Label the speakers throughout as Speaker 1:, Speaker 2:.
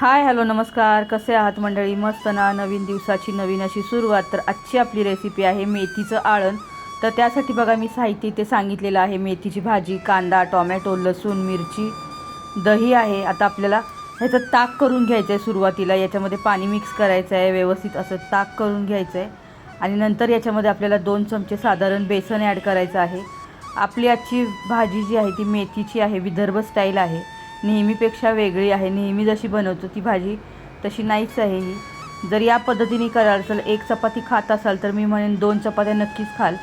Speaker 1: Hi hello नमस्कार. कसे आहात मंडळी? मस्त ना? नवीन दिवसाची नवीन अशी सुरुवात. तर आजची आपली रेसिपी आहे मेथीचं आळण. तर त्यासाठी बघा मी साहित्य ते सांगितलेलं आहे. मेथीची भाजी कांदा टोमॅटो लसूण मिरची दही आहे. आता आपल्याला ह्याचं ताक करून घ्यायचं आहे सुरुवातीला. याच्यामध्ये पाणी मिक्स करायचं आहे व्यवस्थित असं ताक करून घ्यायचं आहे आणि नंतर याच्यामध्ये आपल्याला दोन चमचे साधारण बेसन ॲड करायचं आहे. आपली आजची भाजी जी आहे ती मेथीची आहे. विदर्भ स्टाईल आहे. नेहमीपेक्षा वेगळी आहे. नेहमी जशी बनवतो ती भाजी तशी नाहीच आहे ही. जर या पद्धतीने कराल तर एक चपाती खात असाल तर मी म्हणेन दोन चपात्या नक्कीच खाल.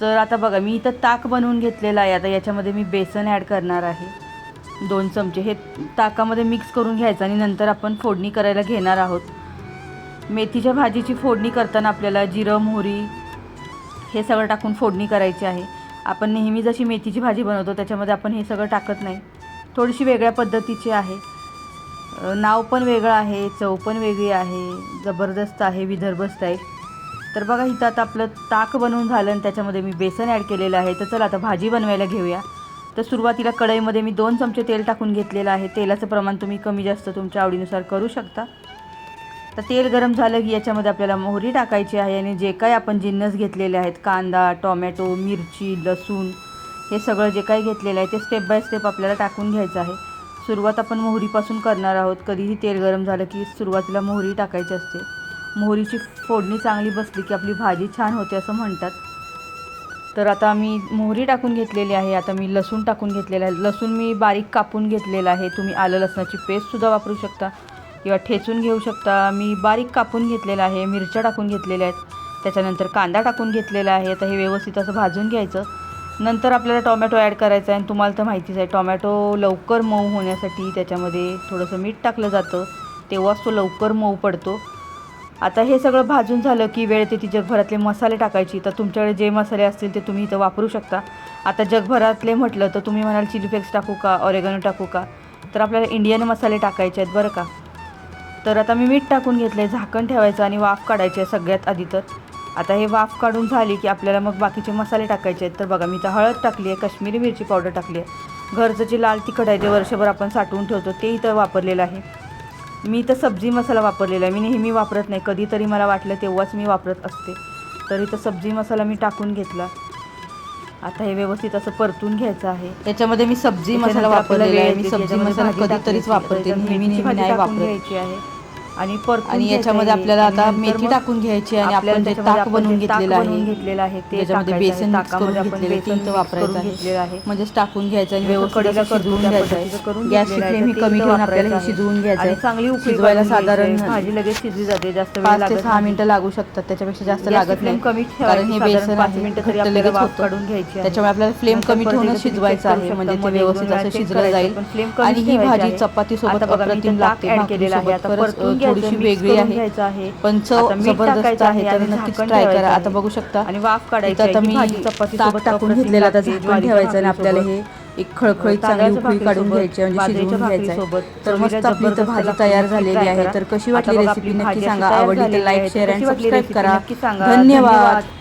Speaker 1: तर आता बघा मी इथं ताक बनवून घेतलेलं आहे. आता याच्यामध्ये मी बेसन ॲड करणार आहे. दोन चमचे. हे ताकामध्ये मिक्स करून घ्यायचं आणि नंतर आपण फोडणी करायला घेणार आहोत. मेथीच्या भाजीची फोडणी करताना आपल्याला जिरं मोहरी हे सगळं टाकून फोडणी करायची आहे. आपण नेहमी जशी मेथीची भाजी बनवतो त्याच्यामध्ये आपण हे सगळं टाकत नाही. थोडीशी वेगळ्या पद्धतीची आहे. नाव पण वेगळं आहे चव पण वेगळी आहे जबरदस्त आहे विदर्भ स्टाईल तर बघा इथं आता आपलं ताक बनवून झालं आणि त्याच्यामध्ये मी बेसन ॲड केलेलं आहे. तर चला आता भाजी बनवायला घेऊया. तर सुरुवातीला कढईमध्ये मी दोन चमचे तेल टाकून घेतलेलं आहे. तेलाचं प्रमाण तुम्ही कमी जास्त तुमच्या आवडीनुसार करू शकता. तर तेल गरम झालं की याच्यामध्ये आपल्याला मोहरी टाकायची आहे आणि जे काही आपण जिन्नस घेतलेले आहेत कांदा टोमॅटो मिरची लसूण हे सगळं जे काही घेतलेलं आहे ते स्टेप बाय स्टेप आपल्याला टाकून घ्यायचं आहे. सुरुवात आपण मोहरीपासून करणार आहोत. कधीही तेल गरम झालं की सुरुवातीला मोहरी टाकायची असते. मोहरीची फोडणी चांगली बसली की आपली भाजी छान होते असं म्हणतात. तर आता मी मोहरी टाकून घेतलेली आहे. आता मी लसूण टाकून घेतलेलं आहे. लसूण मी बारीक कापून घेतलेलं आहे. तुम्ही आलं लसणाची पेस्टसुद्धा वापरू शकता किंवा ठेचून घेऊ शकता. मी बारीक कापून घेतलेलं आहे. मिरच्या टाकून घेतलेल्या आहेत. त्याच्यानंतर कांदा टाकून घेतलेला आहे. आता हे व्यवस्थित असं भाजून घ्यायचं. नंतर आपल्याला टोमॅटो ॲड करायचा आहे आणि तुम्हाला तर माहितीच आहे टोमॅटो लवकर मऊ होण्यासाठी त्याच्यामध्ये थोडंसं मीठ टाकलं जातं तेव्हाच तो लवकर मऊ पडतो. आता हे सगळं भाजून झालं की वेळ ते ती जगभरातले मसाले टाकायची. तर तुमच्याकडे जे मसाले असतील ते तुम्ही इथं वापरू शकता. आता जगभरातले म्हटलं तर तुम्ही म्हणाल चिली फ्लेक्स टाकू का ऑरेगॅनो टाकू का? तर आपल्याला इंडियन मसाले टाकायचे आहेत बरं का? तर आता मी मीठ टाकून घेतलं आहे झाकण ठेवायचं आणि वाफ काढायची आहे सगळ्यात आधी तर. आता हे वाफ काढून झाली की आपल्याला मग बाकीचे मसाले टाकायचे आहेत. तर बघा मी तर हळद टाकली आहे काश्मीरी मिरची पावडर टाकली आहे. घरचं जे लाल तिखट आहे जे वर्षभर आपण साठवून ठेवतो ते इथं वापरलेलं आहे. मी तर सब्जी मसाला वापरलेला आहे. मी नेहमी वापरत नाही. कधीतरी मला वाटलं तेव्हाच मी वापरत असते. तर इथं सब्जी मसाला मी टाकून घेतला. आता हे व्यवस्थित असं परतून घ्यायचं आहे. त्याच्यामध्ये मी सब्जी मसाला वापरलेला आहे. मी सब्जी मसाला कधीतरीच वापरते. नेहमी नेहमी नाही वापरत. घ्यायची आहे. आणि
Speaker 2: आणि याच्यामध्ये. आपल्याला आता मेथी टाकून घ्यायची आणि
Speaker 1: आपल्याला
Speaker 2: आपण
Speaker 1: त्याच्यामध्ये
Speaker 2: ताक बनवून घेतलेलं आहे
Speaker 1: घेतलेलं आहे ते
Speaker 2: त्याच्यामध्ये. बेसन
Speaker 1: ताकामध्ये आपण बेसन
Speaker 2: ते वापरायचं
Speaker 1: घेतलेलं आहे
Speaker 2: म्हणजेच टाकून घ्यायचं आणि
Speaker 1: व्यवस्थित
Speaker 2: शिजवून घ्यायचं आहे गॅसची. फ्लेम ही
Speaker 1: ते
Speaker 2: कमी ठेवून आपल्याला हे. शिजवून घ्यायचं
Speaker 1: आणि
Speaker 2: आहे
Speaker 1: चांगली उकळी
Speaker 2: शिजवायला साधारण.
Speaker 1: भाजी लगेच शिजली जाते जास्त वेळ
Speaker 2: ते
Speaker 1: लागत
Speaker 2: सहा. मिनिटं लागू शकतात त्याच्यापेक्षा जास्त लागत
Speaker 1: फ्लेम
Speaker 2: नाही
Speaker 1: कमी
Speaker 2: कारण हे बेसन
Speaker 1: पाच मिनिटं तरी आपल्याला काढून घ्यायची आहे.
Speaker 2: त्याच्यामुळे आपल्याला फ्लेम कमी
Speaker 1: परत
Speaker 2: ठेवून
Speaker 1: एकदा तुम्ही
Speaker 2: शिजवायचं आहे. म्हणजे ते व्यवस्थित असं शिजलं. जाईल आणि ही भाजी. चपाती सोबत अप्रतिम लागते
Speaker 1: ताक add परतून
Speaker 2: थोडीशी वेगळी आहे. पण चव जबरदस्त आहे तर नक्कीच ट्राय करा आता. बघू शकता
Speaker 1: आणि वाफ काढायची
Speaker 2: आता.
Speaker 1: ही
Speaker 2: मी
Speaker 1: चपाती
Speaker 2: टाकून घेतलेलं आता ठेवायचं आणि आपल्याला. हे एक खळखळीत चांगली
Speaker 1: तांदळाच्या
Speaker 2: उकळी काढून घ्यायची म्हणजे शिजवून घ्यायचं तर मस्त आपली
Speaker 1: जबरदस्त
Speaker 2: भाजी. तयार झालेली आहे. तर कशी वाटली रेसिपी नक्की सांगा आवडली तर लाईक. शेअर आणि
Speaker 1: वाटली
Speaker 2: सबस्क्राईब करा. धन्यवाद